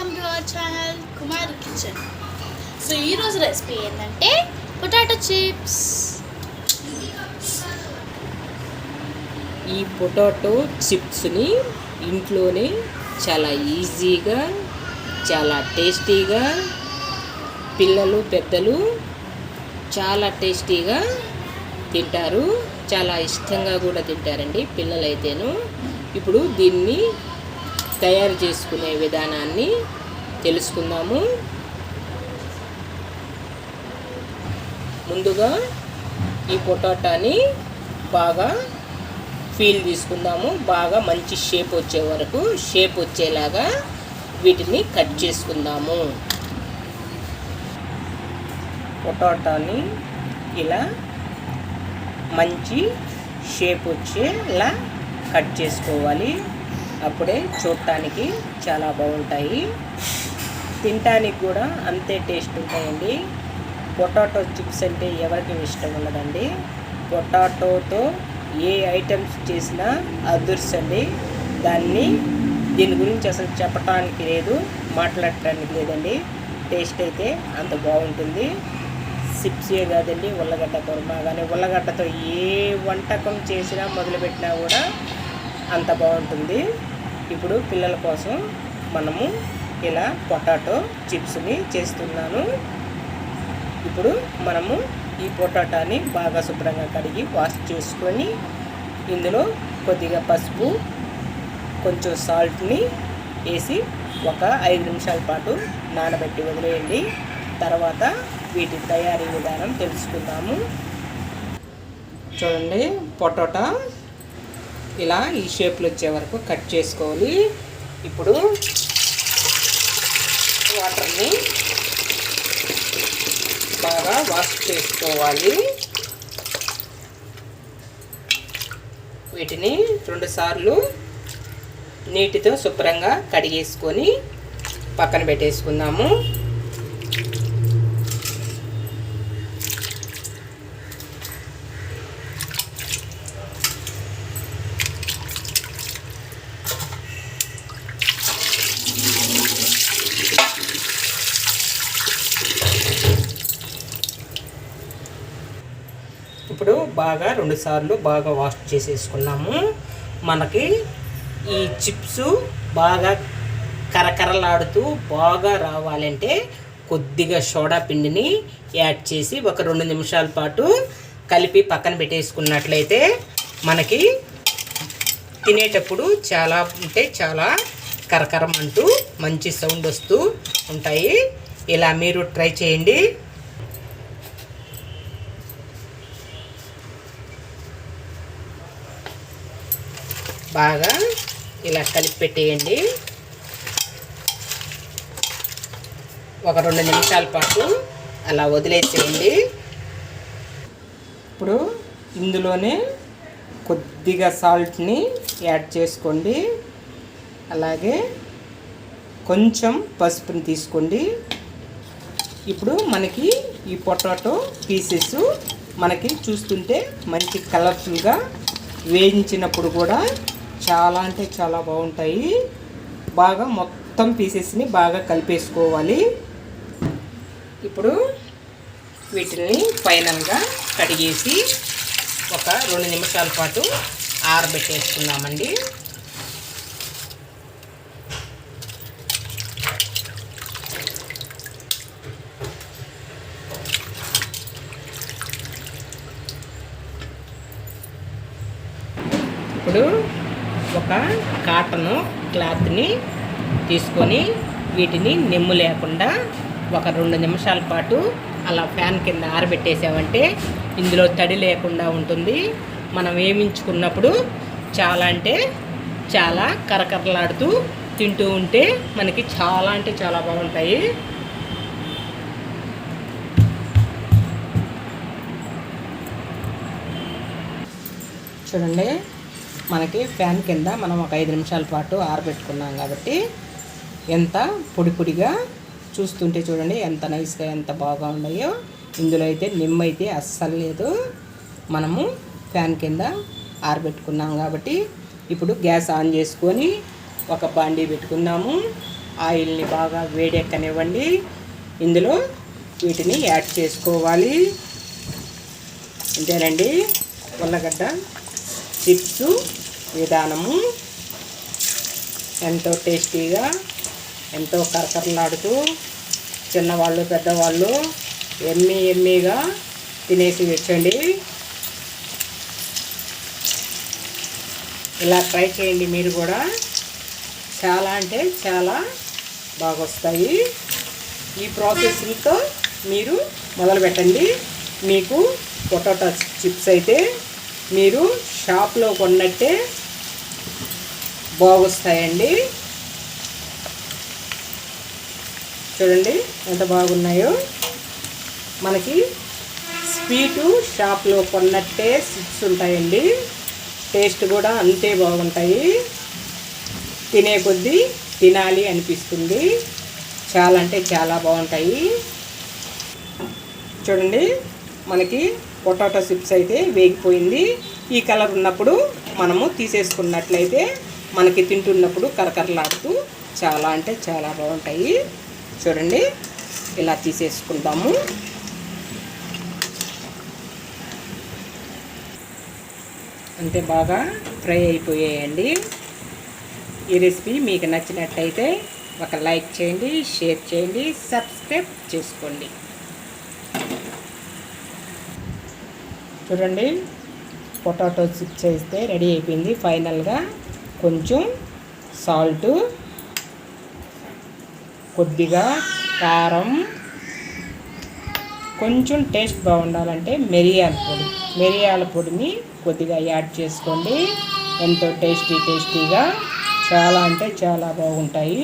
Welcome to our channel Kumar kitchen. So ఈరోజు recipe ఏంటంటే potato chips. ఈ potato చిప్స్ని ఇంట్లోనే చాలా ఈజీగా చాలా టేస్టీగా పిల్లలు పెద్దలు చాలా టేస్టీగా తింటారు. చాలా ఇష్టంగా కూడా తింటారండి పిల్లలైతేను. ఇప్పుడు దీన్ని తయారు చేసుకునే విధానాన్ని తెలుసుకుందాము. ముందుగా ఈ పొటాటాని బాగా ఫీల్ తీసుకుందాము. బాగా మంచి షేప్ వచ్చే వరకు షేప్ వచ్చేలాగా వీటిని కట్ చేసుకుందాము. పొటాటాని ఇలా మంచి షేప్ వచ్చేలా కట్ చేసుకోవాలి. అప్పుడే చూడటానికి చాలా బాగుంటాయి. తినటానికి కూడా అంతే టేస్ట్ ఉంటాయండి. పొటాటో చిప్స్ అంటే ఎవరికి ఇష్టం ఉండదండి. పొటాటోతో ఏ ఐటమ్స్ చేసినా అదృశ్యండి దాన్ని దీని గురించి అసలు చెప్పటానికి లేదు మాట్లాడటానికి లేదండి. టేస్ట్ అయితే అంత బాగుంటుంది. సిప్సే కాదండి ఉల్లగడ్డ కుర్మా కానీ ఉల్లగడ్డతో ఏ వంటకం చేసినా మొదలుపెట్టినా కూడా అంత బాగుంటుంది. ఇప్పుడు పిల్లల కోసం మనము ఇలా పొటాటో చిప్స్ని చేస్తున్నాను. ఇప్పుడు మనము ఈ పొటాటాని బాగా శుభ్రంగా కడిగి వాష్ చేసుకొని ఇందులో కొద్దిగా పసుపు కొంచెం సాల్ట్ని వేసి ఒక ఐదు నిమిషాల పాటు నానబెట్టి వదిలేయండి. తర్వాత వీటి తయారీ విధానం తెలుసుకుందాము. చూడండి పొటాటా ఇలా ఈ షేప్లో వచ్చే వరకు కట్ చేసుకోవాలి. ఇప్పుడు వాటర్ని బాగా వాష్ చేసుకోవాలి. వీటిని రెండుసార్లు నీటితో శుభ్రంగా కడిగేసుకొని పక్కన పెట్టేసుకుందాము ఇప్పుడు బాగా రెండుసార్లు బాగా వాష్ చేసేసుకున్నాము. మనకి ఈ చిప్స్ బాగా కరకరలాడుతూ బాగా రావాలంటే కొద్దిగా సోడా పిండిని యాడ్ చేసి ఒక రెండు నిమిషాల పాటు కలిపి పక్కన పెట్టేసుకున్నట్లయితే మనకి తినేటప్పుడు చాలా అంటే చాలా కరకరం అంటూ మంచి సౌండ్ వస్తూ ఉంటాయి. ఇలా మీరు ట్రై చేయండి. బాగా ఇలా కలిపి పెట్టేయండి. ఒక రెండు నిమిషాల పాటు అలా వదిలేసేయండి. ఇప్పుడు ఇందులోనే కొద్దిగా సాల్ట్ని యాడ్ చేసుకోండి. అలాగే కొంచెం పసుపుని తీసుకోండి. ఇప్పుడు మనకి ఈ పొటాటో పీసెస్ మనకి చూస్తుంటే మంచి కలర్ఫుల్గా వేయించినప్పుడు కూడా చాలా అంటే చాలా బాగుంటాయి. బాగా మొత్తం పీసెస్ని బాగా కలిపేసుకోవాలి. ఇప్పుడు వీటిని ఫైనల్గా కడిగేసి ఒక రెండు నిమిషాల పాటు ఆరబెట్టేసుకుందామండి. ఇప్పుడు ఒక కాటన్ క్లాత్ని తీసుకొని వీటిని నిమ్ము లేకుండా ఒక రెండు నిమిషాల పాటు అలా ఫ్యాన్ కింద ఆరబెట్టేసామంటే ఇందులో తడి లేకుండా ఉంటుంది. మనం వేయించుకున్నప్పుడు చాలా అంటే చాలా కరకరలాడుతూ తింటూ ఉంటే మనకి చాలా అంటే చాలా బాగుంటాయి. చూడండి. మనకి ఫ్యాన్ కింద మనం ఒక ఐదు నిమిషాల పాటు ఆరబెట్టుకున్నాం కాబట్టి ఎంత పొడి పొడిగా చూస్తుంటే చూడండి ఎంత నైస్గా ఎంత బాగా ఉన్నాయో. ఇందులో అయితే నిమ్మ అయితే అస్సలు లేదు. మనము ఫ్యాన్ కింద ఆరబెట్టుకున్నాం కాబట్టి ఇప్పుడు గ్యాస్ ఆన్ చేసుకొని ఒక బాండీ పెట్టుకుందాము. ఆయిల్ని బాగా వేడెక్కనివ్వండి. ఇందులో వీటిని యాడ్ చేసుకోవాలి. అంతేనండి ఉల్లగడ్డ చిప్స్ విధానము. ఎంతో టేస్టీగా ఎంతో కరకరలాడుతూ చిన్నవాళ్ళు పెద్దవాళ్ళు ఎమ్మి ఎమ్మిగా తినేసి వచ్చండి. ఇలా ట్రై చేయండి మీరు కూడా. చాలా అంటే చాలా బాగా వస్తాయి ఈ ప్రాసెస్తో మీరు మొదలు పెట్టండి మీకు పొటాటో చిప్స్ అయితే మీరు షాప్లో కొన్నట్టే బాగొస్తాయండి. చూడండి ఎంత బాగున్నాయో. మనకి స్వీటు షాప్లో కొన్నట్టే స్విప్స్ ఉంటాయండి. టేస్ట్ కూడా అంతే బాగుంటాయి. తినే కొద్దీ తినాలి అనిపిస్తుంది. చాలా అంటే చాలా బాగుంటాయి. చూడండి మనకి పొటాటో చిప్స్ అయితే వేగిపోయింది. ఈ కలర్ ఉన్నప్పుడు మనము తీసేసుకున్నట్లయితే మనకి తింటున్నప్పుడు కరకరలాడుతూ చాలా అంటే చాలా బాగుంటాయి. చూడండి ఇలా తీసేసుకుందాము. అంతే బాగా ఫ్రై అయిపోయాయండి. ఈ రెసిపీ మీకు నచ్చినట్టయితే ఒక లైక్ చేయండి షేర్ చేయండి సబ్స్క్రైబ్ చేసుకోండి. చూడండి పొటాటో చిప్స్ అయితే రెడీ అయిపోయింది. ఫైనల్గా కొంచెం సాల్ట్ కొద్దిగా కారం కొంచెం టేస్ట్ బాగుండాలంటే మిరియాల పొడి. మిరియాల పొడిని కొద్దిగా యాడ్ చేసుకోండి. ఎంతో టేస్టీ టేస్టీగా చాలా అంటే చాలా బాగుంటాయి.